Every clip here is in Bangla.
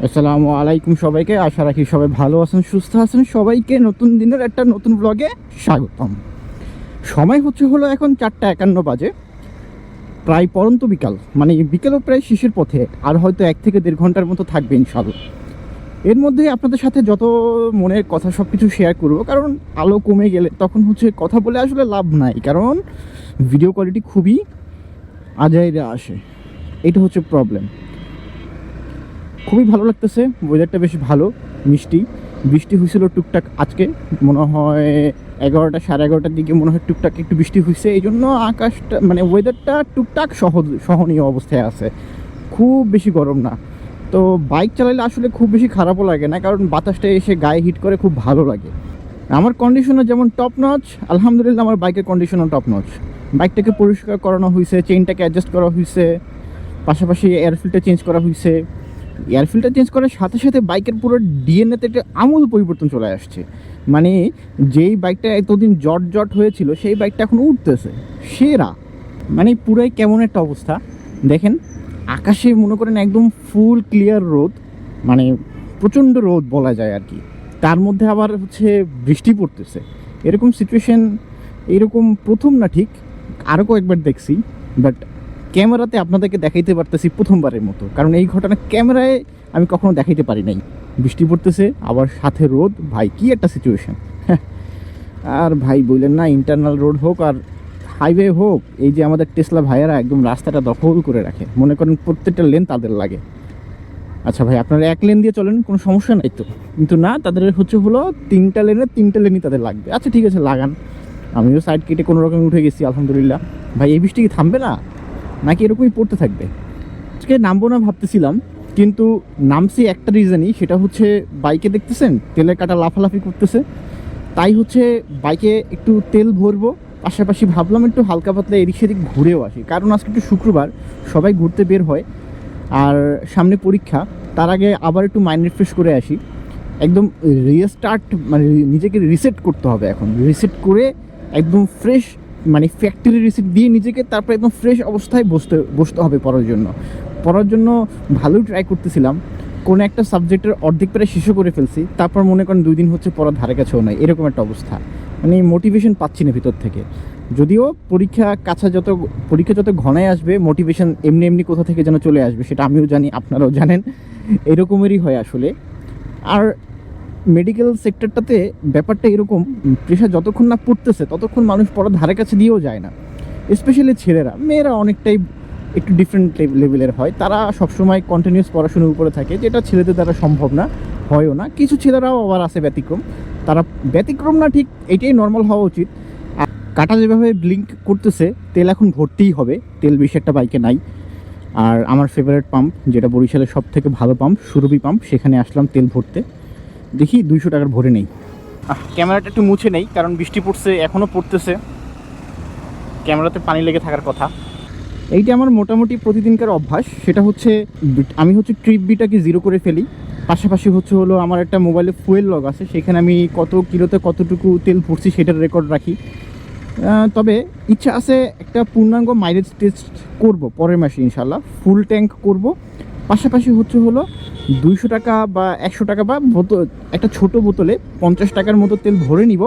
আসসালামু আলাইকুম সবাইকে। আশা রাখি সবাই ভালো আছেন, সুস্থ আছেন। সবাইকে নতুন দিনের একটা নতুন ব্লগে স্বাগতম। সময় হচ্ছে হলো এখন চারটা একান্ন বাজে। প্রায় পরন্ত বিকাল মানে বিকেলও প্রায় শেষের পথে, আর হয়তো এক থেকে দেড় ঘণ্টার মতো থাকবে ইনশাল্লাহ এর মধ্যে আপনাদের সাথে যত মনের কথা সব কিছু শেয়ার করব, কারণ আলো কমে গেলে তখন হচ্ছে কথা বলে আসলে লাভ নাই, কারণ ভিডিও কোয়ালিটি খুবই আজাইরা আসে। এটা হচ্ছে প্রবলেম খুবই ভালো লাগতেছে ওয়েদারটা বেশ ভালো, মিষ্টি। বৃষ্টি হয়েছিল টুকটাক আজকে, মনে হয় এগারোটা সাড়ে এগারোটার দিকে মনে হয় টুকটাক একটু বৃষ্টি হয়েছে এই জন্য আকাশটা মানে ওয়েদারটা টুকটাক সহ সহনীয় অবস্থায় আছে। খুব বেশি গরম না। তো বাইক চালালে আসলে খুব বেশি খারাপও লাগে না, কারণ বাতাসটা এসে গায়ে হিট করে খুব ভালো লাগে। আমার কন্ডিশনার যেমন টপ নচ আলহামদুলিল্লাহ আমার বাইকের কন্ডিশনও টপ নচ বাইকটাকে পরিষ্কার করানো হয়েছে চেইনটাকে অ্যাডজাস্ট করা হয়েছে, পাশাপাশি এয়ার ফিল্টার চেঞ্জ করা হয়েছে। এয়ার ফিল্টার চেঞ্জ করার সাথে সাথে বাইকের পুরো ডিএনএতে একটা আমূল পরিবর্তন চলে আসছে। মানে যেই বাইকটা এতদিন জট জট হয়েছিল, সেই বাইকটা এখন উঠতেছে। সেরা। মানে পুরাই কেমন একটা অবস্থা। দেখেন, আকাশে মনে করেন একদম ফুল ক্লিয়ার রোদ। মানে প্রচণ্ড রোদ বলা যায় আর কি। তার মধ্যে আবার হচ্ছে বৃষ্টি পড়তেছে। এরকম সিচুয়েশন এরকম প্রথম না ঠিক আরও কয়েকবার দেখছি। বাট ক্যামেরাতে আপনাদেরকে দেখাইতে পারতেছি প্রথমবারের মতো। কারণ এই ঘটনা ক্যামেরায় আমি কখনো দেখাইতে পারি নাই। বৃষ্টি পড়তেছে, আবার সাথে রোদ। ভাই, কি একটা সিচুয়েশন আর ভাই, বললেন না ইন্টারনাল রোড হোক আর হাইওয়ে হোক, এই যে আমাদের টেসলা ভাইয়েরা একদম রাস্তাটা দখল করে রাখে। মনে করেন প্রত্যেকটা লেন তাদের লাগে। আচ্ছা ভাই, আপনারা এক লেন দিয়ে চলেন, কোনো সমস্যা নাই তো? কিন্তু না, তাদের হচ্ছে হলো তিনটা লেনে তিনটা লেনই তাদের লাগবে। আচ্ছা ঠিক আছে, লাগান। আমিও সাইড কেটে কোনো রকম উঠে গেছি, আলহামদুলিল্লাহ। ভাই, এই বৃষ্টি কি থামবে না? নাকি এরকমই পড়তে থাকবে? আজকে নামবো না ভাবতেছিলাম, কিন্তু নামছি একটা রিজনই সেটা হচ্ছে বাইকে দেখতেছেন, তেলের কাটা লাফালাফি করতেছে। তাই হচ্ছে বাইকে একটু তেল ভরবো, পাশাপাশি ভাবলাম একটু হালকা পাতলা এদিক সেদিক ঘুরেও আসি। কারণ আজকে একটু শুক্রবার, সবাই ঘুরতে বের হয়। আর সামনে পরীক্ষা, তার আগে আবার একটু মাইন্ড রিফ্রেশ করে আসি। একদম রিস্টার্ট মানে নিজেকে রিসেট করতে হবে এখন। রিসেট করে একদম ফ্রেশ মানে ফ্যাক্টরি রিসিট দিয়ে নিজেকে তারপর একদম ফ্রেশ অবস্থায় বসতে বসতে হবে পড়ার জন্য। পড়ার জন্য ভালোই ট্রাই করতেছিলাম। কোনো একটা সাবজেক্টের অর্ধেক প্রায় শেষও করে ফেলছি। তারপর মনে করেন দুই দিন হচ্ছে পড়ার ধারে কাছেও নাই। এরকম একটা অবস্থা। মানে মোটিভেশন পাচ্ছি না ভিতর থেকে। যদিও পরীক্ষা কাছা যত, পরীক্ষা যত ঘনায় আসবে মোটিভেশন এমনি এমনি কোথা থেকে যেন চলে আসবে, সেটা আমিও জানি, আপনারাও জানেন। এরকমেরই হয় আসলে। আর মেডিকেল সেক্টরটাতে ব্যাপারটা এরকম প্রেশার যতক্ষণ না পড়তেছে, ততক্ষণ মানুষ পড়ার ধারে কাছে দিয়েও যায় না। স্পেশালি ছেলেরা, মেয়েরা অনেকটাই একটু ডিফারেন্ট লেভেলের হয়। তারা সবসময় কন্টিনিউস পড়াশোনার উপরে থাকে, যেটা ছেলেদের দ্বারা সম্ভব না, হয়ও না। কিছু ছেলেরাও আবার আছে ব্যতিক্রম। তারা ব্যতিক্রম না ঠিক, এটাই নর্মাল হওয়া উচিত। কাটা যেভাবে ব্লিঙ্ক করতেছে, তেল এখন ভর্তিই হবে। তেল বেশি একটা বাইকে নাই। আর আমার ফেভারিট পাম্প যেটা বরিশালের সব থেকে ভালো পাম্প সুরভি পাম্প সেখানে আসলাম তেল ভরতে। দেখি দুইশো টাকার ভরে নেই। ক্যামেরাটা একটু মুছে নেই কারণ বৃষ্টি পড়ছে এখনও পড়তেছে। ক্যামেরাতে পানি লেগে থাকার কথা। এইটা আমার মোটামুটি প্রতিদিনকার অভ্যাস। সেটা হচ্ছে আমি হচ্ছে ট্রিপ বিটাকে জিরো করে ফেলি। পাশাপাশি হচ্ছে হলো আমার একটা মোবাইলে ফুয়েল লগ আছে সেখানে আমি কত কিলোতে কতটুকু তেল ভরছি সেটার রেকর্ড রাখি। তবে ইচ্ছা আছে একটা পূর্ণাঙ্গ মাইলেজ টেস্ট করব পরের মাসে ইনশাল্লাহ ফুল ট্যাঙ্ক করব। পাশাপাশি হচ্ছে হলো দুইশো টাকা বা একশো টাকা বা বোতল, একটা ছোট বোতলে পঞ্চাশ টাকার মতো তেল ভরে নিব।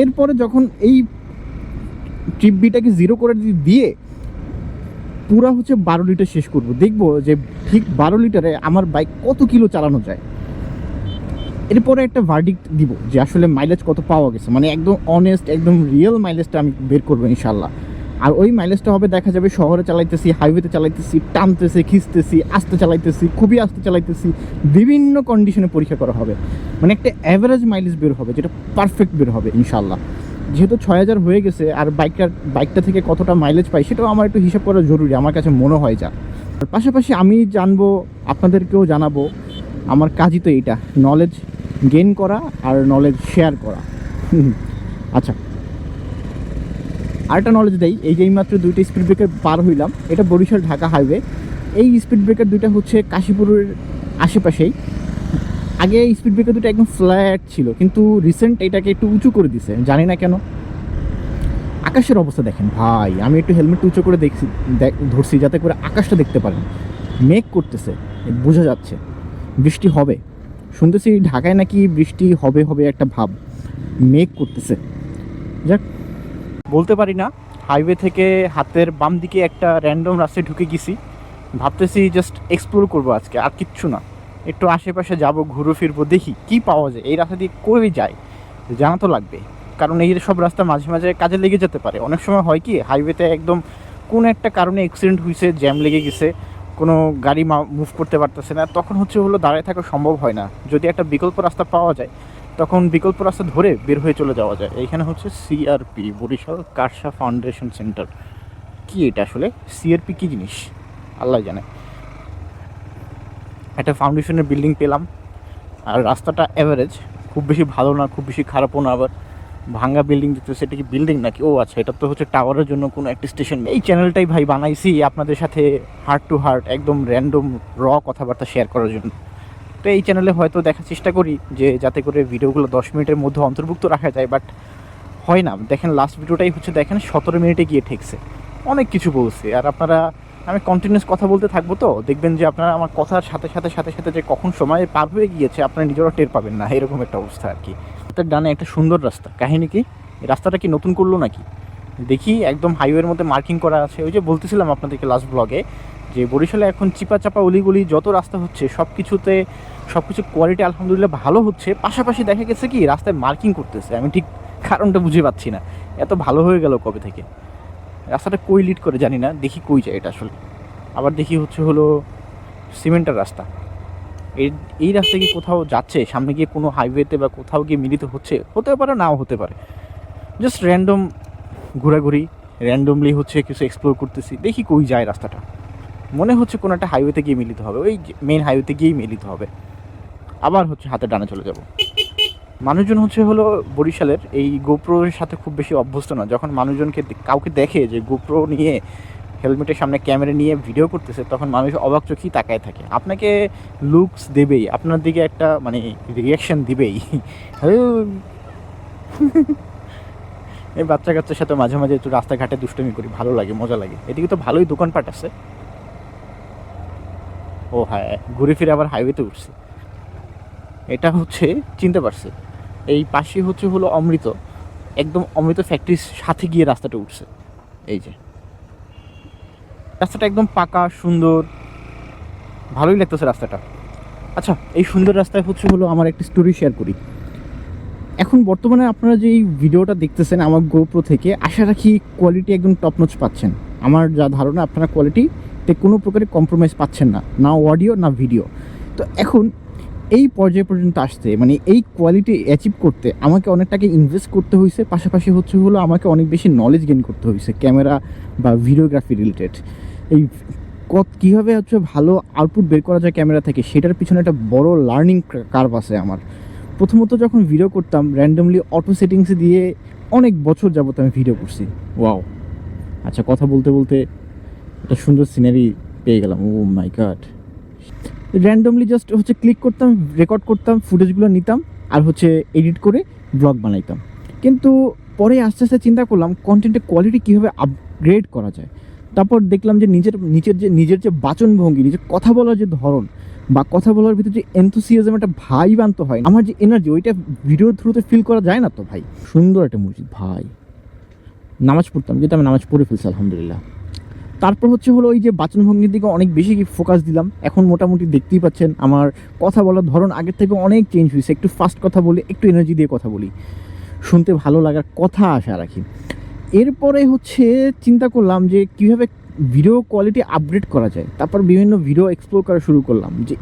এরপরে যখন এই ট্রিপ বিটাকে জিরো করে দিয়ে পুরা হচ্ছে বারো লিটার শেষ করব। দেখব যে ঠিক বারো লিটারে আমার বাইক কত কিলো চালানো যায়। এরপরে একটা ভার্ডিক্ট দিব যে আসলে মাইলেজ কত পাওয়া গেছে। মানে একদম অনেস্ট একদম রিয়েল মাইলেজটা আমি বের করব ইনশাল্লাহ আর ওই মাইলেজটা হবে, দেখা যাবে শহরে চালাইতেছি হাইওয়েতে চালাইতেছি, টানতেছি, খিচতেছি, আস্তে চালাইতেছি, খুবই আস্তে চালাইতেছি, বিভিন্ন কন্ডিশনে পরীক্ষা করা হবে। মানে একটা অ্যাভারেজ মাইলেজ বের হবে, যেটা পারফেক্ট বের হবে ইনশাল্লাহ যেহেতু ছয় হাজার হয়ে গেছে, আর বাইকটার বাইকটা থেকে কতটা মাইলেজ পাই, সেটাও আমার একটু হিসাব করা জরুরি, আমার কাছে মনে হয় যা। আর পাশাপাশি আমি জানব, আপনাদেরকেও জানাব, আমার কাজই তো এইটা নলেজ গেইন করা আর নলেজ শেয়ার করা। আচ্ছা আরেকটা নলেজ দেয় এই যে এইমাত্র দুইটা স্পিড ব্রেকার পার হইলাম, এটা বরিশাল ঢাকা হাইওয়ে এই স্পিড ব্রেকার দুইটা হচ্ছে কাশীপুরের আশেপাশেই। আগে এই স্পিড ব্রেকার দুটো একদম ফ্ল্যাট ছিল, কিন্তু রিসেন্ট এটাকে একটু উঁচু করে দিছে, জানি না কেন। আকাশের অবস্থা দেখেন ভাই, আমি একটু হেলমেট উঁচু করে দেখছি দেখ- ধরছি যাতে করে আকাশটা দেখতে পারেন। মেঘ করতেছে, বোঝা যাচ্ছে। বৃষ্টি হবে। শুনতেছি ঢাকায় নাকি বৃষ্টি হবে হবে একটা ভাব। মেঘ করতেছে। যাক বলতে পারি না। হাইওয়ে থেকে হাতের বাম দিকে একটা র্যান্ডম রাস্তায় ঢুকে গেছি। ভাবতেছি জাস্ট এক্সপ্লোর করব আজকে, আর কিচ্ছু না। একটু আশেপাশে যাব, ঘুরে ফিরবো, দেখি কি পাওয়া যায়। এই রাস্তা দিয়ে কই যায় জানা তো লাগবে। কারণ এই সব রাস্তা মাঝে মাঝে কাজে লেগে যেতে পারে। অনেক সময় হয় কি হাইওয়েতে একদম কোনো একটা কারণে অ্যাক্সিডেন্ট হয়েছে জ্যাম লেগে গেছে, কোনো গাড়ি মুভ করতে পারতেছে না, তখন হচ্ছে হলো দাঁড়িয়ে থাকা সম্ভব হয় না। যদি একটা বিকল্প রাস্তা পাওয়া যায় তখন বিকল্প রাস্তা ধরে বের হয়ে চলে যাওয়া যায়। এইখানে হচ্ছে সিআরপি বরিশাল কারসা ফাউন্ডেশন সেন্টার। কি এটা আসলে? সিআরপি কি জিনিস? আল্লাহ জানে। একটা ফাউন্ডেশনের বিল্ডিং পেলাম। আর রাস্তাটা অ্যাভারেজ খুব বেশি ভালো না, খুব বেশি খারাপও না, আবার ভাঙ্গা বিল্ডিং দিতে সেটা কি বিল্ডিং নাকি? ও আচ্ছা এটা তো হচ্ছে টাওয়ারের জন্য কোনো একটা স্টেশন এই চ্যানেলটাই ভাই বানাইছি আপনাদের সাথে হার্ট টু হার্ট একদম র্যান্ডম র কথাবার্তা শেয়ার করার জন্য। তো এই চ্যানেলে হয়তো দেখার চেষ্টা করি যে যাতে করে ভিডিওগুলো দশ মিনিটের মধ্যে অন্তর্ভুক্ত রাখা যায় বাট হয় না। দেখেন লাস্ট ভিডিওটাই হচ্ছে, দেখেন, সতেরো মিনিটে গিয়ে ঠেকছে। অনেক কিছু বলছে। আর আপনারা, আমি কন্টিনিউস কথা বলতে থাকব তো, দেখবেন যে আপনারা আমার কথার সাথে সাথে সাথে সাথে যে কখন সময় পার হয়ে গিয়েছে, আপনারা নিজেরাও টের পাবেন না। এরকম একটা অবস্থা আর কি। তার ডানে একটা সুন্দর রাস্তা। কাহিনী কি? রাস্তাটা কি নতুন করল নাকি? দেখি একদম হাইওয়ের মধ্যে মার্কিং করা আছে। ওই যে বলতেছিলাম আপনাদেরকে লাস্ট ব্লগে যে বরিশালে এখন চিপা চাপা অলিগলি যত রাস্তা হচ্ছে সব কিছুতে সব কিছু কোয়ালিটি আলহামদুলিল্লাহ ভালো হচ্ছে। পাশাপাশি দেখা গেছে কি, রাস্তায় মার্কিং করতেছে। আমি ঠিক কারণটা বুঝে পাচ্ছি না। এত ভালো হয়ে গেল কবে থেকে? রাস্তাটা কই লিড করে জানি না। দেখি কই যায় এটা আসলে। আবার দেখি হচ্ছে হলো সিমেন্টের রাস্তা। এই এই রাস্তা কি কোথাও যাচ্ছে? সামনে গিয়ে কোনো হাইওয়েতে বা কোথাও গিয়ে মিলিত হচ্ছে? হতে পারে, নাও হতে পারে। জাস্ট র্যান্ডম ঘোরাঘুরি র্যান্ডমলি হচ্ছে কিছু এক্সপ্লোর করতেছি, দেখি কই যায় রাস্তাটা। মনে হচ্ছে কোনো একটা হাইওয়েতে গিয়ে মিলিত হবে, ওই মেন হাইওয়েতে গিয়েই মিলিত হবে। আবার হচ্ছে হাতে ডানে চলে যাব। মানুষজন হচ্ছে হলো বরিশালের, এই গোপ্রোর সাথে খুব বেশি অভ্যস্ত না যখন মানুষজনকে কাউকে দেখে যে গোপ্রো নিয়ে হেলমেটের সামনে ক্যামেরা নিয়ে ভিডিও করতেছে, তখন মানুষ অবাক চোখেই তাকায় থাকে। আপনাকে লুকস দেবেই, আপনার দিকে একটা মানে রিয়াকশন দিবেই। এই বাচ্চা কাচ্চার সাথে মাঝে মাঝে একটু রাস্তাঘাটে দুষ্টমি করি, ভালো লাগে, মজা লাগে। এদিকে তো ভালোই দোকানপাট আছে। ও হ্যাঁ ঘুরে ফিরে আবার হাইওয়েতে উঠছে। এটা হচ্ছে, চিনতে পারছে। এই পাশে হচ্ছে হলো অমৃত। একদম অমৃত ফ্যাক্টরির সাথে গিয়ে রাস্তাটা উঠছে। এই যে। রাস্তাটা একদম পাকা, সুন্দর। ভালোই লাগতেছে রাস্তাটা। আচ্ছা এই সুন্দর রাস্তায় হচ্ছে হলো আমার একটা স্টোরি শেয়ার করি। এখন বর্তমানে আপনারা যে এই ভিডিওটা দেখতেছেন আমার গোপ্রো থেকে, আশা রাখি কোয়ালিটি একদম টপনচ পাচ্ছেন। আমার যা ধারণা, আপনারা কোয়ালিটিতে কোনো প্রকারের কম্প্রোমাইজ পাচ্ছেন না না অডিও না ভিডিও তো এখন এই পর্যায়ে পর্যন্ত আসতে মানে এই কোয়ালিটি অ্যাচিভ করতে আমাকে অনেক টাকা ইনভেস্ট করতে হয়েছে পাশাপাশি হচ্ছে হলো আমাকে অনেক বেশি নলেজ গেইন করতে হয়েছে ক্যামেরা বা ভিডিওগ্রাফি রিলেটেড এই কত, কীভাবে হচ্ছে ভালো আউটপুট বের করা যায় ক্যামেরা থেকে, সেটার পিছনে একটা বড় লার্নিং কার্ভ আছে আমার। প্রথমত যখন ভিডিও করতাম র্যান্ডমলি অটো সেটিংসে দিয়ে অনেক বছর যাবত আমি ভিডিও করছি। ওয়াও আচ্ছা কথা বলতে বলতে একটা সুন্দর সিনারি পেয়ে গেলাম। Oh my god randomly just হচ্ছে ক্লিক করতাম রেকর্ড করতাম ফুটেজগুলো নিতাম, আর হচ্ছে এডিট করে ব্লগ বানাইতাম। কিন্তু পরে আস্তে আস্তে চিন্তা করলাম কন্টেন্টের কোয়ালিটি কীভাবে আপগ্রেড করা যায়? তারপর দেখলাম যে নিজের নিজের যে নিজের যে বাচনভঙ্গি, নিজের কথা বলার যে ধরন বা কথা বলার ভিতরে যে এনথুসিয়াজম একটা ভাই বানতে হয় আমার যে এনার্জি ওইটা ভিডিওর থ্রুতে ফিল করা যায় না তো ভাই। সুন্দর একটা মসজিদ, ভাই। নামাজ পড়তাম, যেটা আমি নামাজ পড়ে ফেলছি, আলহামদুলিল্লাহ। তারপর হচ্ছে হলো ওই যে বাচনভঙ্গির দিকে অনেক বেশি ফোকাস দিলাম। এখন মোটামুটি দেখতেই পাচ্ছেন, আমার কথা বলার ধরন আগের থেকে অনেক চেঞ্জ হয়েছে। একটু ফাস্ট কথা বলি, একটু এনার্জি দিয়ে কথা বলি। শুনতে ভালো লাগার কথা আশা রাখি। এরপরে হচ্ছে চিন্তা করলাম যে কীভাবে ভিডিও কোয়ালিটি আপগ্রেড করা যায়, তারপর বিভিন্ন ভিডিও এক্সপ্লোর করা শুরু করলাম যে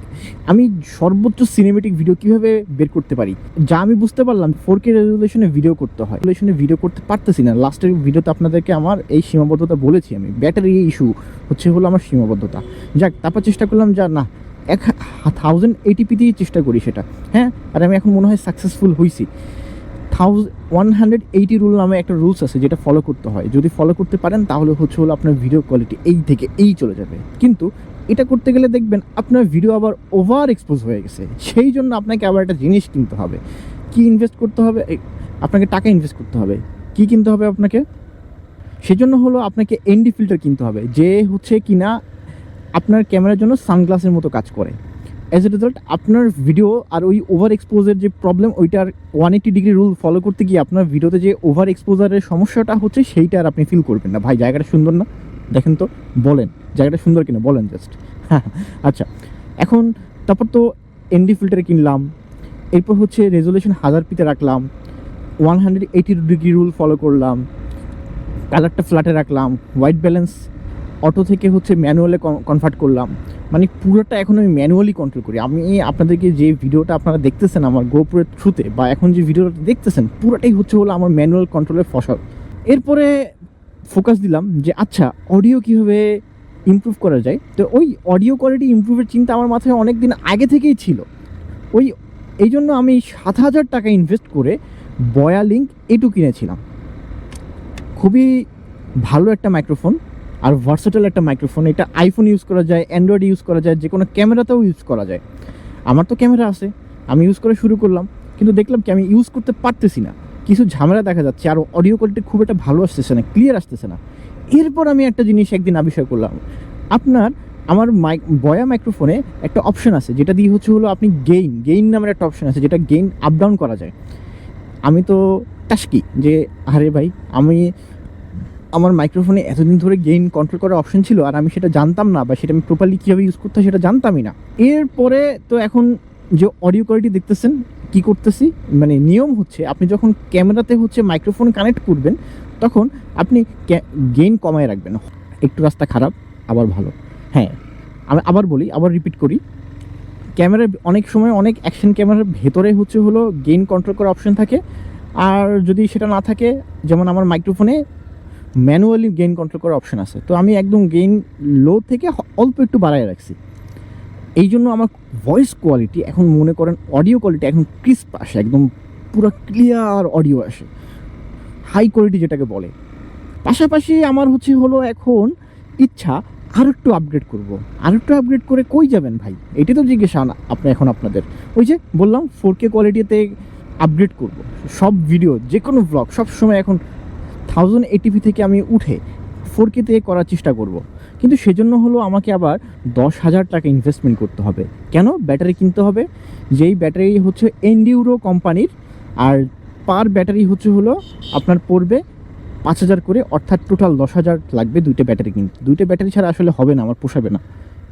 আমি সর্বোচ্চ সিনেমেটিক ভিডিও কীভাবে বের করতে পারি? যা আমি বুঝতে পারলাম ফোর কে রেজুলেশনে ভিডিও করতে হয়। রেজুলেশনে ভিডিও করতে পারতেছি না। লাস্টের ভিডিওতে আপনাদেরকে আমার এই সীমাবদ্ধতা বলেছি আমি। ব্যাটারি ইস্যু হচ্ছে হলো আমার সীমাবদ্ধতা। যাক, তারপর চেষ্টা করলাম যা না, এক থাউজেন্ড এইটিপিতেই চেষ্টা করি সেটা। হ্যাঁ? আর আমি এখন মনে হয় সাকসেসফুল হয়েছি thousand one hundred eighty rule নামে একটা রুলস আছে যেটা ফলো করতে হয়। যদি ফলো করতে পারেন, তাহলে হচ্ছে হলো আপনার ভিডিও কোয়ালিটি এই থেকে এই চলে যাবে। কিন্তু এটা করতে গেলে দেখবেন আপনার ভিডিও আবার ওভার এক্সপোজ হয়ে গেছে। সেই জন্য আপনাকে আবার একটা জিনিস কিনতে হবে। কি ইনভেস্ট করতে হবে? আপনাকে টাকা ইনভেস্ট করতে হবে। কি কিনতে হবে আপনাকে? সেজন্য হলো আপনাকে এনডি ফিল্টার কিনতে হবে। যে হচ্ছে কিনা আপনার ক্যামেরার জন্য সানগ্লাসের মতো কাজ করে। অ্যাজ এ রেজাল্ট আপনার ভিডিও আর ওই ওভার এক্সপোজার যে প্রবলেম ওইটার one eighty degree rule follow করতে গিয়ে আপনার ভিডিওতে যে ওভার এক্সপোজারের সমস্যাটা হচ্ছে, সেইটা আর আপনি ফিল করবেন না। ভাই, জায়গাটা সুন্দর না? দেখেন তো, বলেন। জায়গাটা সুন্দর কিনা? বলেন জাস্ট আচ্ছা এখন তারপর তো এনডি ফিল্টার কিনলাম, এরপর হচ্ছে রেজলিউশন হাজার পিতে রাখলাম one hundred eighty degree rule follow করলাম কালারটা ফ্ল্যাটে রাখলাম হোয়াইট ব্যালেন্স অটো থেকে হচ্ছে ম্যানুয়ালে কনভার্ট করলাম। মানে পুরোটা এখন আমি ম্যানুয়ালি কন্ট্রোল করি। আমি আপনাদেরকে যে ভিডিওটা আপনারা দেখতেছেন আমার গোপুরের থ্রুতে বা এখন যে ভিডিওটা দেখতেছেন, পুরোটাই হচ্ছে হলো আমার ম্যানুয়াল কন্ট্রোলের ফসল। এরপরে ফোকাস দিলাম যে আচ্ছা অডিও কীভাবে ইমপ্রুভ করা যায়? তো ওই অডিও কোয়ালিটি ইমপ্রুভের চিন্তা আমার মাথায় অনেক দিন আগে থেকেই ছিল। ওই এই জন্য আমি সাত হাজার টাকা ইনভেস্ট করে বয়া লিঙ্ক এটু কিনেছিলাম। খুবই ভালো একটা মাইক্রোফোন আর ভার্সেটাল একটা মাইক্রোফোন এটা আইফোন ইউজ করা যায় অ্যান্ড্রয়েড ইউজ করা যায় যে কোনো ক্যামেরাতেও ইউজ করা যায়। আমার তো ক্যামেরা আছে, আমি ইউজ করা শুরু করলাম, কিন্তু দেখলাম কি আমি ইউজ করতে পারতেছি না। কিছু ঝামেলা দেখা যাচ্ছে, আর অডিও কোয়ালিটি খুব একটা ভালো আসতেছে না ক্লিয়ার আসতেছে না। এরপর আমি একটা জিনিস একদিন আবিষ্কার করলাম। আপনার, আমার মাইক বয়া মাইক্রোফোনে একটা অপশন আছে, যেটা দিয়ে হচ্ছে হলো আপনি গেইন গেইন নামের একটা অপশন আছে, যেটা গেইন আপ ডাউন করা যায়। আমি তো টাস্কি, যে আরে ভাই, আমি আমার মাইক্রোফোনে এতদিন ধরে গেইন কন্ট্রোল করার অপশন ছিল আর আমি সেটা জানতাম না বা সেটা আমি প্রপারলি কীভাবে ইউজ করতে হয় সেটা জানতামই না। এরপরে তো এখন যে অডিও কোয়ালিটি দেখতেছেন, কি করতেছি? মানে নিয়ম হচ্ছে আপনি যখন ক্যামেরাতে হচ্ছে মাইক্রোফোন কানেক্ট করবেন, তখন আপনি গেইন কমায় রাখবেন। একটু রাস্তা খারাপ, আবার ভালো। হ্যাঁ আমি আবার বলি, আবার রিপিট করি। ক্যামেরার অনেক সময় অনেক অ্যাকশন ক্যামেরার ভেতরে হচ্ছে হলো গেইন কন্ট্রোল করার অপশন থাকে। আর যদি সেটা না থাকে, যেমন আমার মাইক্রোফোনে ম্যানুয়ালি গেইন কন্ট্রোল করার অপশন আছে। তো আমি একদম গেইন লো থেকে অল্প একটু বাড়ায় রাখছি। এই জন্য আমার ভয়েস কোয়ালিটি এখন মনে করেন অডিও কোয়ালিটি এখন ক্রিস্প আসে, একদম পুরো ক্লিয়ার অডিও আসে। হাই কোয়ালিটি যেটাকে বলে। পাশাপাশি আমার হচ্ছে হলো এখন ইচ্ছা আর একটু আপগ্রেড করব। আর একটু আপগ্রেড করে কই যাবেন ভাই? এটি তো জিজ্ঞাসা আপনি এখন আপনাদের। ওই যে বললাম ফোর কে কোয়ালিটিতে আপগ্রেড করব। সব ভিডিও যে কোনো ব্লগ সব সময় এখন থাউজেন্ড এইটিপি থেকে আমি উঠে ফোর কেতে করার চেষ্টা করব। কিন্তু সেজন্য হলো আমাকে আবার দশ হাজার টাকা ইনভেস্টমেন্ট করতে হবে। কেন? ব্যাটারি কিনতে হবে। যেই ব্যাটারি হচ্ছে এনডিউরো কোম্পানির, আর পার ব্যাটারি হচ্ছে হলো আপনার পড়বে পাঁচ হাজার করে, অর্থাৎ টোটাল দশ হাজার লাগবে দুইটা ব্যাটারি কিনতে। দুইটা ব্যাটারি ছাড়া আসলে হবে না, আমার পোষাবে না।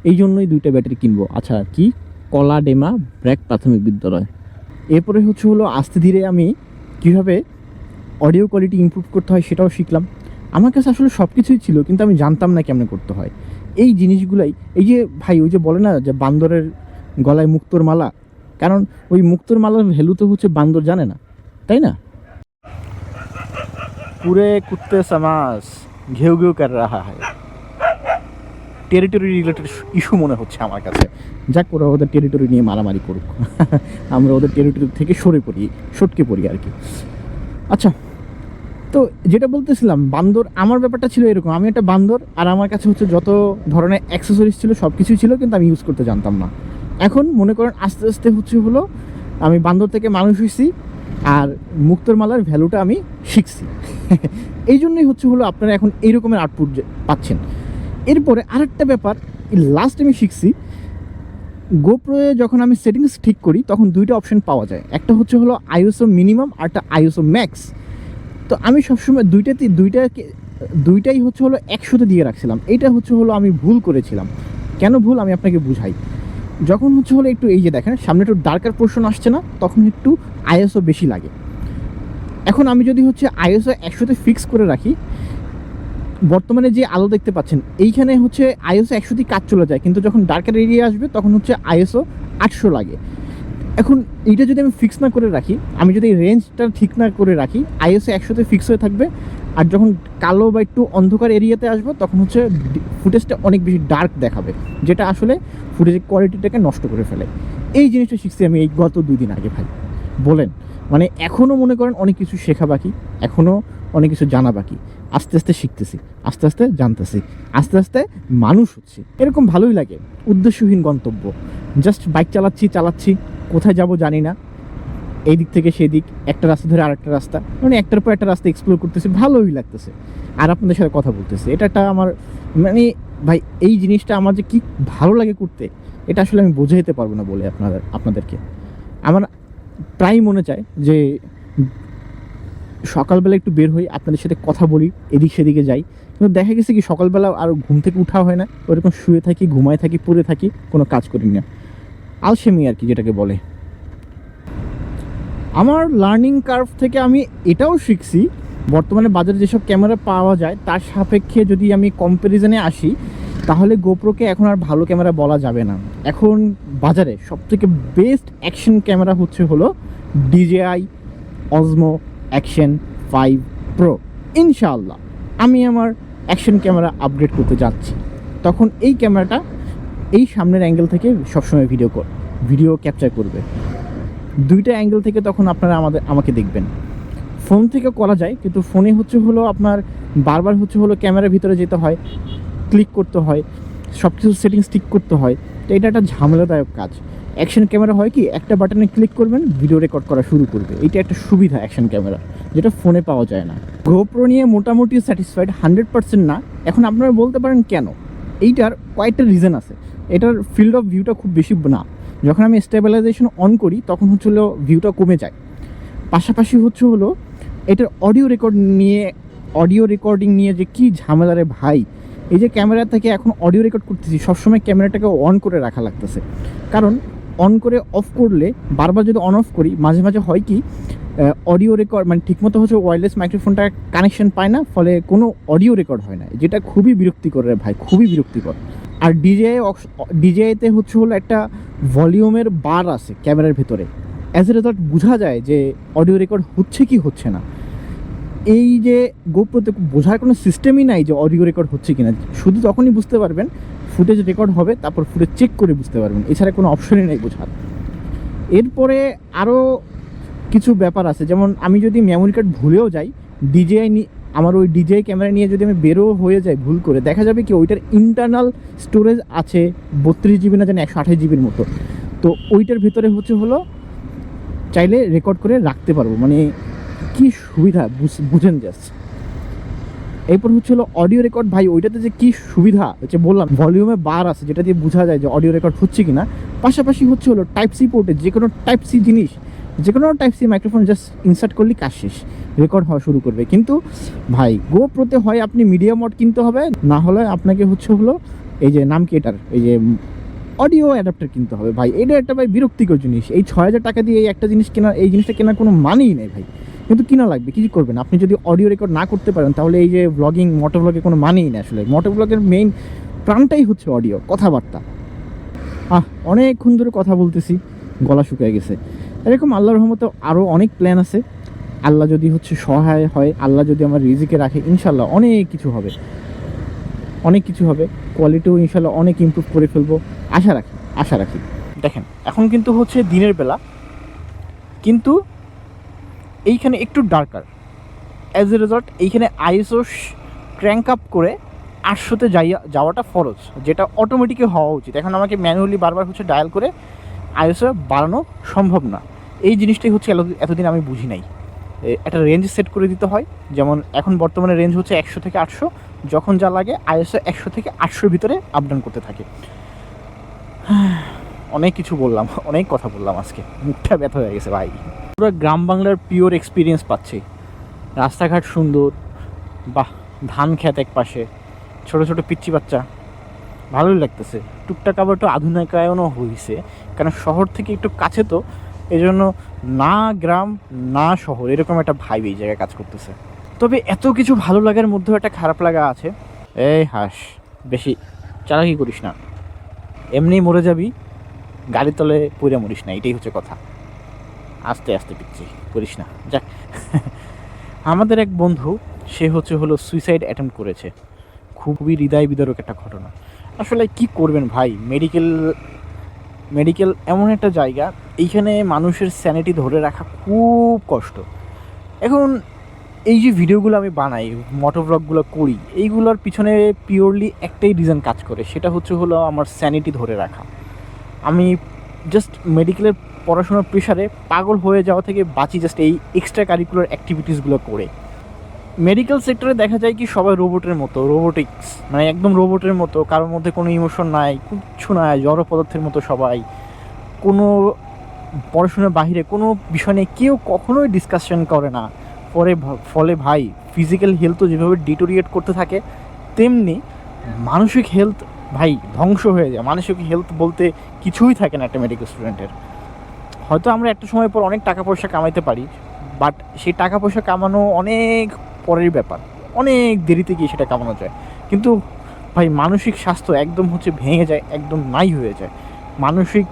এই জন্যই দুইটা ব্যাটারি কিনবো। আচ্ছা কি? কলা ডেমা ব্র্যাক প্রাথমিক বিদ্যালয়। এরপরে হচ্ছে হলো আস্তে ধীরে আমি কীভাবে অডিও কোয়ালিটি ইমপ্রুভ করতে হয় সেটাও শিখলাম। আমার কাছে আসলে সব কিছুই ছিল কিন্তু আমি জানতাম না কেমন করতে হয়। এই জিনিসগুলাই এই যে ভাই ওই যে বলে না যে বান্দরের গলায় মুক্তোর মালা? কারণ ওই মুক্তোর মালার ভ্যালু তো হচ্ছে বান্দর জানে না তাই না? পুরে কুত্তে সমাস ঘেউ ঘেউ কর রাহা হয়। টেরিটরি রিলেটেড ইস্যু মনে হচ্ছে আমার কাছে। যাক ওরা ওদের টেরিটরি নিয়ে মারামারি করুক। আমরা ওদের টেরিটরি থেকে সরে পড়ি সটকে পড়ি আর কি। আচ্ছা তো যেটা বলতেছিলাম, বান্দর আমার ব্যাপারটা ছিল এরকম। আমি একটা বান্দর আর আমার কাছে হচ্ছে যত ধরনের অ্যাক্সেসরিজ ছিল সব কিছুই ছিল, কিন্তু আমি ইউজ করতে জানতাম না। এখন মনে করেন আস্তে আস্তে হচ্ছে হলো, আমি বান্দর থেকে মানুষ হয়েছি আর মুক্তর মালার ভ্যালুটা আমি শিখছি। এই জন্যই হচ্ছে হলো আপনারা এখন এই রকমের আউটপুট পাচ্ছেন। এরপরে আরেকটা ব্যাপার লাস্ট আমি শিখছি গোপ্রোয়ে যখন আমি সেটিংস ঠিক করি, তখন দুইটা অপশন পাওয়া যায়। একটা হচ্ছে হলো আইএসও মিনিমাম আর একটা আইএসও ম্যাক্স তো আমি সবসময় দুইটাতে দুইটাকে দুইটাই হচ্ছে হলো একশোতে দিয়ে রাখছিলাম। এটা হচ্ছে হলো আমি ভুল করেছিলাম। কেন ভুল? আমি আপনাকে বুঝাই। যখন হচ্ছে হলো একটু এই যে দেখেন, সামনে একটু ডার্কার পোর্শন আসছে না, তখন একটু আইএসও বেশি লাগে। এখন আমি যদি হচ্ছে আইএসও একশোতে ফিক্স করে রাখি, বর্তমানে যে আলো দেখতে পাচ্ছেন, এইখানে হচ্ছে আইএসও একশোতেই কাজ চলে যায়। কিন্তু যখন ডার্কার এরিয়া আসবে, তখন হচ্ছে আইএসও আটশো লাগে। এখন এইটা যদি আমি ফিক্স না করে রাখি, আমি যদি রেঞ্জটা ঠিক না করে রাখি আইএসও একশোতে ফিক্স হয়ে থাকবে, আর যখন কালো বা একটু অন্ধকার এরিয়াতে আসব, তখন হচ্ছে ফুটেজটা অনেক বেশি ডার্ক দেখাবে, যেটা আসলে ফুটেজের কোয়ালিটিটাকে নষ্ট করে ফেলে। এই জিনিসটা শিখছি আমি এই গত দুই দিন আগে ভাই। বলেন মানে এখনও মনে করেন অনেক কিছু শেখা বাকি এখনও অনেক কিছু জানা বাকি। আস্তে আস্তে শিখতেছি, আস্তে আস্তে জানতেছি, আস্তে আস্তে মানুষ হচ্ছে। এরকম ভালোই লাগে, উদ্দেশ্যহীন গন্তব্য। জাস্ট বাইক চালাচ্ছি চালাচ্ছি কোথায় যাব জানি না। এই দিক থেকে সেই দিক, একটা রাস্তা ধরে আরেকটা রাস্তা। মানে একটার পর একটা রাস্তা এক্সপ্লোর করতেছি, ভালোই লাগতেছে। আর আপনাদের সাথে কথা বলতেছে। এটা একটা আমার মানে ভাই, এই জিনিসটা আমার যে কী ভালো লাগে করতে, এটা আসলে আমি বোঝাইতে পারব না বলে আপনাদের আপনাদেরকে। আমার প্রায় মনে চায় যে, সকালবেলা একটু বের হই, আপনাদের সাথে কথা বলি, এদিক সেদিকে যাই। কিন্তু দেখা গেছে কি সকালবেলা আর ঘুম থেকে উঠা হয় না। ওরকম শুয়ে থাকি, ঘুমায় থাকি, পড়ে থাকি, কোনো কাজ করি না। আলসেমি আর কি যেটাকে বলে। আমার লার্নিং কার্ভ থেকে আমি এটাও শিখছি, বর্তমানে বাজারে যেসব ক্যামেরা পাওয়া যায়, তার সাপেক্ষে যদি আমি কম্প্যারিজনে আসি, তাহলে গোপ্রোকে এখন আর ভালো ক্যামেরা বলা যাবে না। এখন বাজারে সবথেকে বেস্ট অ্যাকশন ক্যামেরা হচ্ছে হলো DJI Osmo action five pro ইনশাআল্লাহ, আমি আমার অ্যাকশন ক্যামেরা আপগ্রেড করতে যাচ্ছি। তখন এই ক্যামেরাটা এই সামনের অ্যাঙ্গেল থেকে সবসময় ভিডিও ভিডিও ক্যাপচার করবে। দুইটা অ্যাঙ্গেল থেকে তখন আপনারা আমাদের আমাকে দেখবেন। ফোন থেকে করা যায়, কিন্তু ফোনে হচ্ছে হলো আপনার, বারবার হচ্ছে হলো ক্যামেরার ভিতরে যেতে হয় ক্লিক করতে হয় সব কিছু সেটিংস ঠিক করতে হয়। তো এটা একটা ঝামেলাদায়ক কাজ। অ্যাকশন ক্যামেরা হয় কি, একটা বাটনে ক্লিক করবেন ভিডিও রেকর্ড করা শুরু করবে। এটা একটা সুবিধা অ্যাকশন ক্যামেরা যেটা ফোনে পাওয়া যায় না। গোপ্রো নিয়ে মোটামুটি স্যাটিসফাইড হান্ড্রেড পার্সেন্ট না। এখন আপনারা বলতে পারেন কেন? এইটার কয়েকটা রিজন আছে। এটার ফিল্ড অফ ভিউটা খুব বেশি না। যখন আমি স্টেবিলাইজেশন অন করি, তখন হচ্ছে হলো ভিউটা কমে যায়। পাশাপাশি হচ্ছে হলো, এটার অডিও রেকর্ড নিয়ে অডিও রেকর্ডিং নিয়ে যে কি ঝামেলারে ভাই। এই যে ক্যামেরা থেকে এখন অডিও রেকর্ড করতেছি, সবসময় ক্যামেরাটাকে অন করে রাখা লাগতেছে। কারণ অন করে অফ করলে, বারবার যদি অন অফ করি, মাঝে মাঝে হয় কি অডিও রেকর্ড মানে ঠিকমতো হচ্ছে ওয়্যারলেস মাইক্রোফোনটা কানেকশন পায় না, ফলে কোনো অডিও রেকর্ড হয় না। যেটা খুবই বিরক্তিকর রে ভাই, খুবই বিরক্তিকর। আর ডিজে ডিজেতে হচ্ছে হলো একটা ভলিউমের বার আছে ক্যামেরার ভেতরে। অ্যাজ এ রেজাল্ট বোঝা যায় যে অডিও রেকর্ড হচ্ছে কি হচ্ছে না। এই যে গোপ্রোতে বোঝার কোনো সিস্টেমই নাই যে অডিও রেকর্ড হচ্ছে কি না শুধু তখনই বুঝতে পারবেন ফুটেজ রেকর্ড হবে, তারপর ফুটেজ চেক করে বুঝতে পারবেন। এছাড়া কোনো অপশনই নেই বোঝার। এরপরে আরও কিছু ব্যাপার আছে। যেমন আমি যদি মেমোরি কার্ড ভুলেও যাই ডিজিআই আমার ওই ডিজিআই ক্যামেরা নিয়ে যদি আমি বেরো হয়ে যাই ভুল করে, দেখা যাবে কি ওইটার ইন্টারনাল স্টোরেজ আছে বত্রিশ জিবি না জানি একশো আঠাশ জিবির মতো। তো ওইটার ভিতরে হচ্ছে হলো চাইলে রেকর্ড করে রাখতে পারব। মানে কি সুবিধা বুঝেন জাস্ট এরপর হচ্ছে হলো অডিও রেকর্ড ভাই ওইটাতে যে কি সুবিধা হচ্ছে বললাম ভলিউমে বার আছে, যেটা দিয়ে বোঝা যায় যে অডিও রেকর্ড হচ্ছে কিনা। পাশাপাশি হচ্ছে হলো টাইপ সি পোর্টে যে কোনো টাইপ সি জিনিস যে কোনো type C microphone just insert করলে কাজ শেষ রেকর্ড হওয়া শুরু করবে। কিন্তু ভাই গো প্রোতে হয় আপনি মিডিয়া মড কিনতে হবে, না হলে আপনাকে হচ্ছে হলো এই যে নাম কি এটার? এই যে অডিও অ্যাডাপ্টার কিনতে হবে। ভাই, এটা একটা ভাই বিরক্তিকর জিনিস। এই ছয় হাজার টাকা দিয়ে এই একটা জিনিস কেনা এই জিনিসটা কেনার কোনো মানেই নেই ভাই। কিন্তু কিনা লাগবে? কিছু করবেন? আপনি যদি অডিও রেকর্ড না করতে পারেন, তাহলে এই যে ব্লগিং মোটো ব্লগে কোনো মানেই নেই আসলে। মোটো ব্লগের মেইন প্রাণটাই হচ্ছে অডিও কথাবার্তা। আহ, অনেকক্ষণ ধরে কথা বলতেছি, গলা শুকিয়ে গেছে। এরকম আল্লাহর রহমতে আরও অনেক প্ল্যান আছে। আল্লাহ যদি হচ্ছে সহায় হয়, আল্লাহ যদি আমার রিজিকে রাখে ইনশাল্লাহ অনেক কিছু হবে। অনেক কিছু হবে। কোয়ালিটিও ইনশাল্লাহ অনেক ইম্প্রুভ করে ফেলব। আশা রাখি আশা রাখি। দেখেন, এখন কিন্তু হচ্ছে দিনের বেলা। কিন্তু এইখানে একটু ডার্কার অ্যাজ এ রেজাল্ট এইখানে আইএসও ক্র্যাঙ্ক আপ করে আটশোতে যাইয়া, যাওয়াটা ফরজ, যেটা অটোমেটিকই হওয়া উচিত। এখন আমাকে ম্যানুয়ালি বারবার হচ্ছে ডায়াল করে আইএসও বাড়ানো সম্ভব না। এই জিনিসটাই হচ্ছে এতদিন আমি বুঝি নাই। একটা রেঞ্জ সেট করে দিতে হয়। যেমন এখন বর্তমানে রেঞ্জ হচ্ছে একশো থেকে আটশো। যখন যা লাগে আইএসও একশো থেকে আটশোর ভিতরে আপ ডাউন করতে থাকে। অনেক কিছু বললাম, অনেক কথা বললাম আজকে। মুখটা ব্যথা হয়ে গেছে, ভাই। পুরো গ্রাম বাংলার পিওর এক্সপিরিয়েন্স পাচ্ছি। রাস্তাঘাট সুন্দর। বাহ, ধান ক্ষেত এক পাশে। ছোট ছোট পিচ্চি বাচ্চা। ভালোই লাগতেছে। টুকটাক আবার একটু আধুনিকায়নও হয়েছে কারণ শহর থেকে একটু কাছে তো এই জন্য না গ্রাম, না শহর, এরকম একটা ভাইব এই জায়গায় কাজ করতেছে। তবে এত কিছু ভালো লাগার মধ্যেও একটা খারাপ লাগা আছে। এই হাস, বেশি চালাকি করিস না। এমনি মরে যাবি, গাড়ির তলে পুড়ে মরিস না, এটাই হচ্ছে কথা। আস্তে আস্তে পিচ্ছি, করিস না, যাক। আমাদের এক বন্ধু, সে হচ্ছে হলো সুইসাইড অ্যাটেম্প করেছে। খুবই হৃদয় বিদারক একটা ঘটনা। আসলে কি করবেন ভাই? মেডিকেল মেডিকেল এমন একটা জায়গা, এইখানে মানুষের স্যানিটি ধরে রাখা খুব কষ্ট। এখন এই যে ভিডিওগুলো আমি বানাই মোটো ব্লগগুলো করি, এইগুলোর পিছনে পিওরলি একটাই রিজন কাজ করে, সেটা হচ্ছে হলো আমার স্যানিটি ধরে রাখা। আমি জাস্ট মেডিকেলের পড়াশোনার প্রেশারে পাগল হয়ে যাওয়া থেকে বাঁচি জাস্ট এই এক্সট্রা কারিকুলার অ্যাক্টিভিটিসগুলো করে। মেডিকেল সেক্টরে দেখা যায় কি সবাই রোবটের মতো রোবোটিক্স মানে একদম রোবটের মতো, কারোর মধ্যে কোনো ইমোশন নাই, কিচ্ছু নাই, জড় পদার্থের মতো সবাই। কোনো পড়াশোনার বাহিরে কোনো বিষয় নিয়ে কেউ কখনোই ডিসকাশন করে না। পরে ফলে ভাই ফিজিক্যাল হেলথও যেভাবে ডিটোরিয়েট করতে থাকে, তেমনি মানসিক হেলথ ভাই ধ্বংস হয়ে যায়। মানসিক হেলথ বলতে কিছুই থাকে না একটা মেডিকেল স্টুডেন্টের হয়তো আমরা একটা সময় পর অনেক টাকা পয়সা কামাইতে পারি বাট সেই টাকা পয়সা কামানো অনেক পরের ব্যাপার। অনেক দেরিতে গিয়ে সেটা কামানো যায়। কিন্তু ভাই, মানসিক স্বাস্থ্য একদম হচ্ছে ভেঙে যায়, একদম নাই হয়ে যায়। মানসিক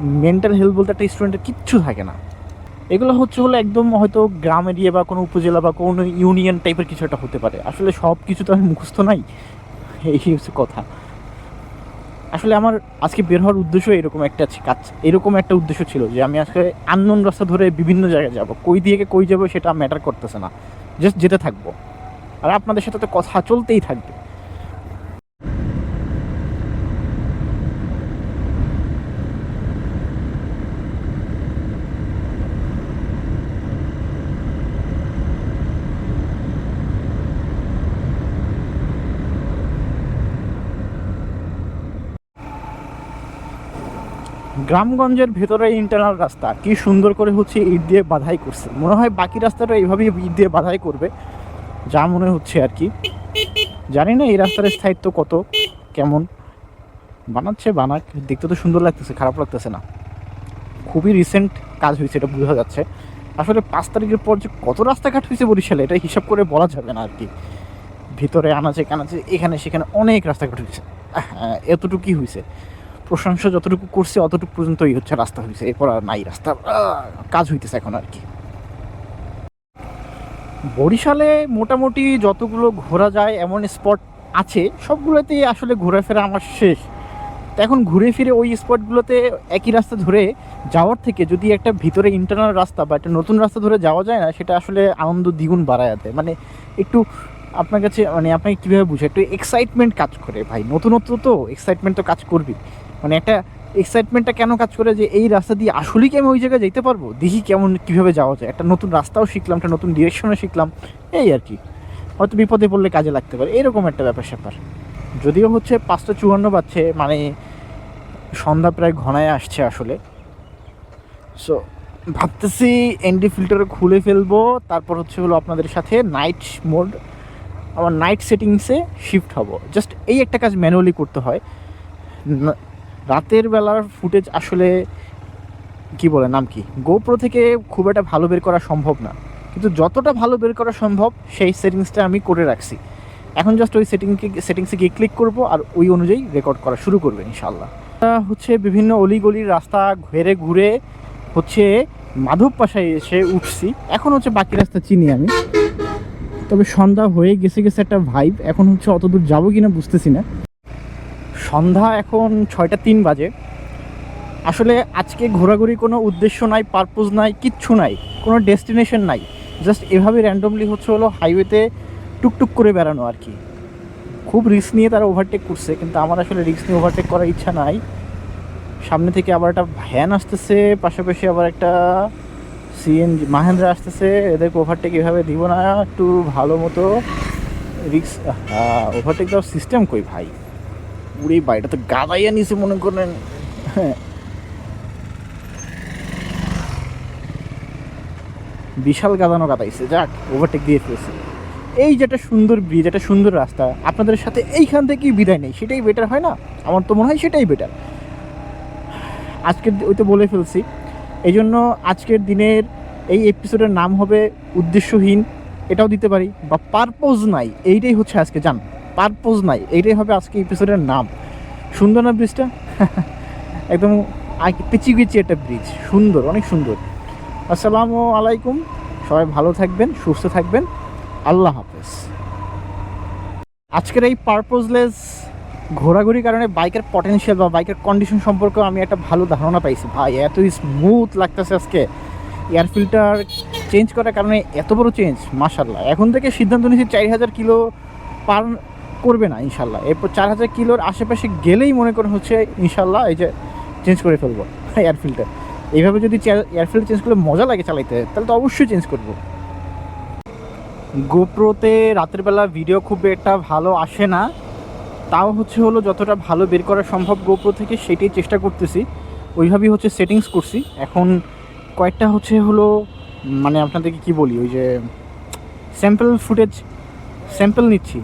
মেন্টাল হেলথ বলতে একটা স্টুডেন্টের কিচ্ছু থাকে না। এগুলো হচ্ছে হলো একদম হয়তো গ্রাম এরিয়া বা কোনো উপজেলা বা কোনো ইউনিয়ন টাইপের কিছু একটা হতে পারে। আসলে সব কিছু তো আমি মুখস্থ নাই। এই হচ্ছে কথা। আসলে আমার আজকে বের হওয়ার উদ্দেশ্য এরকম একটা কাজ, এরকম একটা উদ্দেশ্য ছিল যে আমি আজকে আননোন রাস্তা ধরে বিভিন্ন জায়গায় যাব। কই দিয়ে কই যাব সেটা ম্যাটার করতেছে না। জাস্ট যেতে থাকব। আর আপনাদের সাথে তো কথা চলতেই থাকবে। গ্রামগঞ্জের ভেতরে ইন্টারনাল রাস্তা। কি সুন্দর করে হচ্ছে ইট দিয়ে বাধাই করছে। মনে হয় বাকি রাস্তাটা এইভাবেই ইট দিয়ে বাধাই করবে। যা মনে হচ্ছে আর কি। জানি না এই রাস্তার স্থায়িত্ব কত, কেমন। বানাচ্ছে, বানাক। দেখতে তো সুন্দর লাগতেছে, খারাপ লাগতেছে না। খুবই রিসেন্ট কাজ হয়েছে, এটা বোঝা যাচ্ছে। আসলে পাঁচ তারিখের পর যে কত রাস্তাঘাট হয়েছে বরিশালে, এটা হিসাব করে বলা যাবে না আর কি। ভিতরে আনাচে কানাচে, এখানে সেখানে অনেক রাস্তাঘাট হয়েছে। হ্যাঁ এতটুকুই হয়েছে। প্রশংসা যতটুকু করছে, অতটুকু পর্যন্তই হচ্ছে রাস্তা হয়েছে এরপর আর নাই রাস্তা। কাজ হইতেছে এখন আর কি। বরিশালে মোটামুটি যতগুলো ঘোরা যায়, এমন স্পট আছে, সবগুলোতেই আসলে ঘোরাফেরা আমার শেষ। এখন ঘুরে ফিরে ওই স্পটগুলোতে একই রাস্তা ধরে যাওয়ার থেকে যদি একটা ভিতরে ইন্টারনাল রাস্তা বা একটা নতুন রাস্তা ধরে যাওয়া যায় না, সেটা আসলে আনন্দ দ্বিগুণ বাড়ায় দেয়। মানে একটু আপনার কাছে মানে আপনাকে কীভাবে বুঝে একটু এক্সাইটমেন্ট কাজ করে ভাই। নতুনত্ব তো এক্সাইটমেন্ট তো কাজ করবি মানে একটা এক্সাইটমেন্টটা কেন কাজ করে যে এই রাস্তা দিয়ে আসলেই কি আমি ওই জায়গায় যেতে পারব? দেখি কেমন, কীভাবে যাওয়া যায়। একটা নতুন রাস্তাও শিখলাম, একটা নতুন ডিরেকশনও শিখলাম। এই আর কি। হয়তো বিপদে পড়লে কাজে লাগতে পারে। এরকম একটা ব্যাপার স্যাপার। যদিও হচ্ছে পাঁচটা চুয়ান্ন বাজছে মানে সন্ধ্যা প্রায় ঘনায় আসছে আসলে। সো ভাবতেছি এনডি ফিল্টার খুলে ফেলব। তারপর হচ্ছে হলো আপনাদের সাথে নাইট মোড আমার নাইট সেটিংসে শিফট হব। জাস্ট এই একটা কাজ ম্যানুয়ালি করতে হয়। রাতের বেলার ফুটেজ আসলে কি বলে, নাম কি? গোপ্রো থেকে খুব একটা ভালো বের করা সম্ভব না। কিন্তু যতটা ভালো বের করা সম্ভব, সেই সেটিংসটা আমি করে রাখছি। এখন জাস্ট ওই সেটিংকে সেটিংসে গিয়ে ক্লিক করব আর ওই অনুযায়ী রেকর্ড করা শুরু করবে ইনশাল্লাহ হচ্ছে বিভিন্ন অলিগলির রাস্তা ঘেরে ঘুরে হচ্ছে মাধব পাশায় এসে উঠছি। এখন হচ্ছে বাকি রাস্তা চিনি আমি। তবে সন্ধ্যা হয়ে গেছে গেছে একটা ভাইব এখন হচ্ছে অত দূর যাব কিনা বুঝতেছি না। সন্ধ্যা এখন ছয়টা তিন বাজে। আসলে আজকে ঘোরাঘুরি কোনো উদ্দেশ্য নাই পারপোজ নাই, কিচ্ছু নাই, কোনো ডেস্টিনেশন নাই। জাস্ট এভাবে র্যান্ডমলি হচ্ছে হলো হাইওয়েতে টুকটুক করে বেড়ানো আর কি। খুব রিস্ক নিয়ে তারা ওভারটেক করছে, কিন্তু আমার আসলে রিস্ক নিয়ে ওভারটেক করার ইচ্ছা নাই। সামনে থেকে আবার একটা ভ্যান আসতেছে, পাশাপাশি আবার একটা সিএনজি মাহেন্দ্রা আসতেছে, এদেরকে ওভারটেক এভাবে দিব না, একটু ভালো মতো রিক্স ওভারটেক দেওয়ার সিস্টেম কই ভাই? উড়ে বাড়িটা তো গাদাইয়া নিছে মনে করেন। হ্যাঁ বিশাল গাদানো গাদাইছে, যাক ওভারটেক দিয়ে ফেলছে। এই যেটা সুন্দর ব্রিজ একটা সুন্দর রাস্তা, আপনাদের সাথে এইখান থেকেই বিদায় নেই, সেটাই বেটার হয় না? আমার তো মনে হয় সেটাই বেটার আজকের ওই তো বলে ফেলছি। এই জন্য আজকের দিনের এই এপিসোডের নাম হবে উদ্দেশ্যহীন, এটাও দিতে পারি, বা পারপোজ নাই, এইটাই হচ্ছে আজকে জান পারপোজ নাই। এইটাই হবে আজকে এপিসোডের নাম। সুন্দর না ব্রিজটা একদম পিচি পিচি একটা ব্রিজ সুন্দর, অনেক সুন্দর। আসসালামু আলাইকুম। সবাই ভালো থাকবেন, সুস্থ থাকবেন। আল্লাহ হাফেজ। আজকের এই পারপোজলেস ঘোরাঘুরির কারণে বাইকের পটেনশিয়াল বা বাইকের কন্ডিশন সম্পর্কে আমি একটা ভালো ধারণা পাইছি। ভাই, এত স্মুথ লাগতেছে আজকে। এয়ার ফিল্টার চেঞ্জ করার কারণে এত বড় চেঞ্জ মাশাল্লাহ এখন থেকে সিদ্ধান্ত নিয়েছি চার হাজার কিলো পার করবে না, ইনশাল্লাহ। এরপর চার হাজার কিলোর আশেপাশে গেলেই মনে করেন হচ্ছে, ইনশাল্লাহ এই যে চেঞ্জ করে ফেলব এয়ার ফিল্টার এইভাবে যদি এয়ার ফিল্টার চেঞ্জ করলে মজা লাগে চালাইতে, তাহলে তো অবশ্যই চেঞ্জ করব। গোপ্রোতে রাতের বেলা ভিডিও খুব একটা ভালো আসে না। তাও হচ্ছে হলো যতটা ভালো বের করা সম্ভব গোপ্রো থেকে সেটাই চেষ্টা করতেছি। ওইভাবেই হচ্ছে সেটিংস করছি। এখন কয়েকটা হচ্ছে হলো মানে আপনাদেরকে কি বলি, ওই যে স্যাম্পল ফুটেজ স্যাম্পল নিচ্ছি।